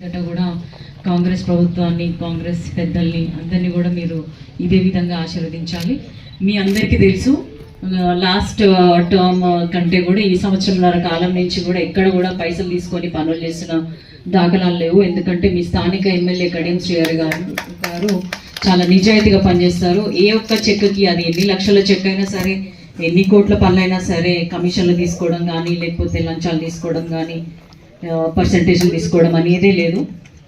కూడా కాంగ్రెస్ ప్రభుత్వాన్ని కాంగ్రెస్ పెద్దల్ని అందరినీ కూడా మీరు ఇదే విధంగా ఆశీర్వదించాలి. మీ అందరికీ తెలుసు లాస్ట్ టర్మ్ కంటే కూడా ఈ సంవత్సరంన్నర కాలం నుంచి కూడా ఎక్కడ కూడా పైసలు తీసుకొని పనులు చేసిన దాఖలాలు లేవు. ఎందుకంటే మీ స్థానిక ఎమ్మెల్యే కడియం శ్రీహరి గారు గారు చాలా నిజాయితీగా పనిచేస్తారు. ఏ ఒక్క చెక్కి అది ఎన్ని లక్షల చెక్ అయినా సరే ఎన్ని కోట్ల పనులైనా సరే కమిషన్లు తీసుకోవడం కానీ లేకపోతే లంచాలు తీసుకోవడం కానీ పర్సంటేజ్లు తీసుకోవడం అనేదే లేదు.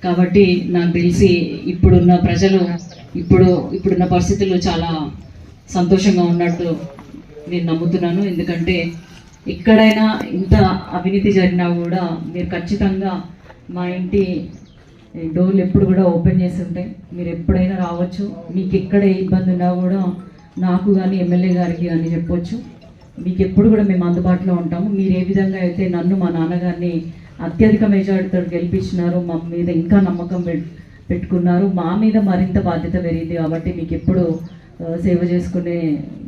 కాబట్టి నాకు తెలిసి ఇప్పుడున్న ప్రజలు ఇప్పుడు ఇప్పుడున్న పరిస్థితుల్లో చాలా సంతోషంగా ఉన్నట్టు నేను నమ్ముతున్నాను. ఎందుకంటే ఎక్కడైనా ఇంత అవినీతి జరిగినా కూడా మీరు ఖచ్చితంగా మా ఇంటి డోర్లు ఎప్పుడు కూడా ఓపెన్ చేసి ఉంటాయి. మీరు ఎప్పుడైనా రావచ్చు. మీకు ఎక్కడ ఏ ఇబ్బంది ఉన్నా కూడా నాకు కానీ ఎమ్మెల్యే గారికి కానీ చెప్పొచ్చు. మీకు ఎప్పుడు కూడా మేము అందుబాటులో ఉంటాము. మీరు ఏ విధంగా అయితే నన్ను మా నాన్నగారిని అత్యధిక మెజారిటీతో గెలిపించినారు మా మీద ఇంకా నమ్మకం పెట్టుకున్నారు. మా మీద మరింత బాధ్యత పెరిగింది కాబట్టి మీకు ఎప్పుడు సేవ చేసుకునే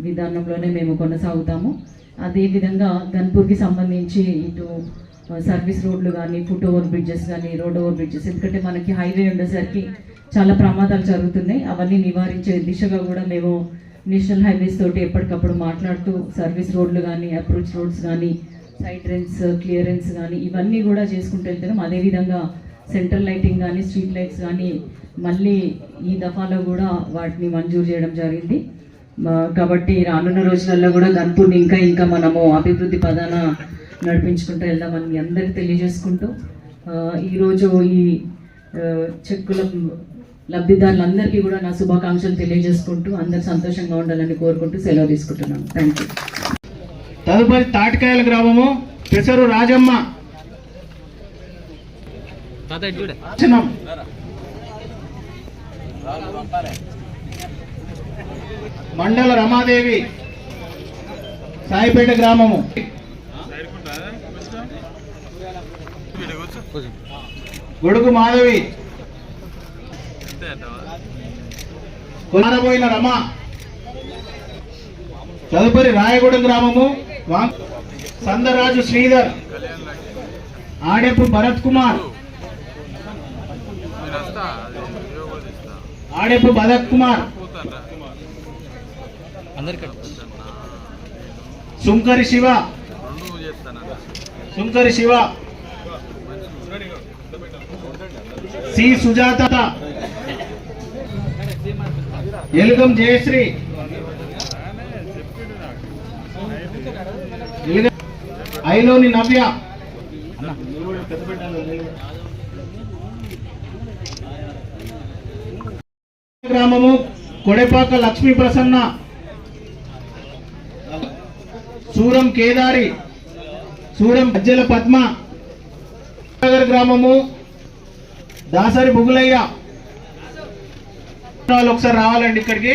విధానంలోనే మేము కొనసాగుతాము. అదేవిధంగా గన్పూర్కి సంబంధించి ఇటు సర్వీస్ రోడ్లు కానీ ఫుట్ ఓవర్ బ్రిడ్జెస్ కానీ రోడ్ ఓవర్ బ్రిడ్జెస్ ఎందుకంటే మనకి హైవే ఉండేసరికి చాలా ప్రమాదాలు జరుగుతున్నాయి. అవన్నీ నివారించే దిశగా కూడా మేము నేషనల్ హైవేస్ తోటి ఎప్పటికప్పుడు మాట్లాడుతూ సర్వీస్ రోడ్లు కానీ అప్రోచ్ రోడ్స్ కానీ సైడ్ రెన్స్ క్లియరెన్స్ కానీ ఇవన్నీ కూడా చేసుకుంటూ వెళ్తున్నాం. అదేవిధంగా సెంట్రల్ లైటింగ్ కానీ స్ట్రీట్ లైట్స్ కానీ మళ్ళీ ఈ దఫాలో కూడా వాటిని మంజూరు చేయడం జరిగింది. కాబట్టి రానున్న రోజులలో కూడా గన్పూర్ని ఇంకా ఇంకా మనము అభివృద్ధి పదాన నడిపించుకుంటూ వెళ్దామని మీ అందరికీ తెలియజేసుకుంటూ ఈరోజు ఈ చెక్కుల లబ్ధిదారులందరికీ కూడా నా శుభాకాంక్షలు తెలియజేసుకుంటూ అందరు సంతోషంగా ఉండాలని కోరుకుంటూ సెలవు తీసుకుంటున్నాను. థ్యాంక్ యూ తదుపరి తాటికాయల గ్రామము పెసరు రాజమ్మ. మండల రమాదేవి సాయిపేట గ్రామము. గొడుగు మాధవి. కొనారబోయిన రమ. తదుపరి రాయగూడెం గ్రామము. సందరాజు శ్రీధర్ ఆడెపు భరత్ కుమార్ ఆడెపు భరత్ కుమార్ సుంకరి శివ సుంకరి శివ సి. సుజాత ఎలుగం జయశ్రీ ఎలుగ- ఐలోని నవ్య. గ్రామము కొడెపాక లక్ష్మీ ప్రసన్న. సూరం కేదారి. సూరం గజ్జల పద్మ. నగర్ గ్రామము దాసరి బుగులయ్య వాళ్ళు ఒకసారి రావాలండి ఇక్కడికి.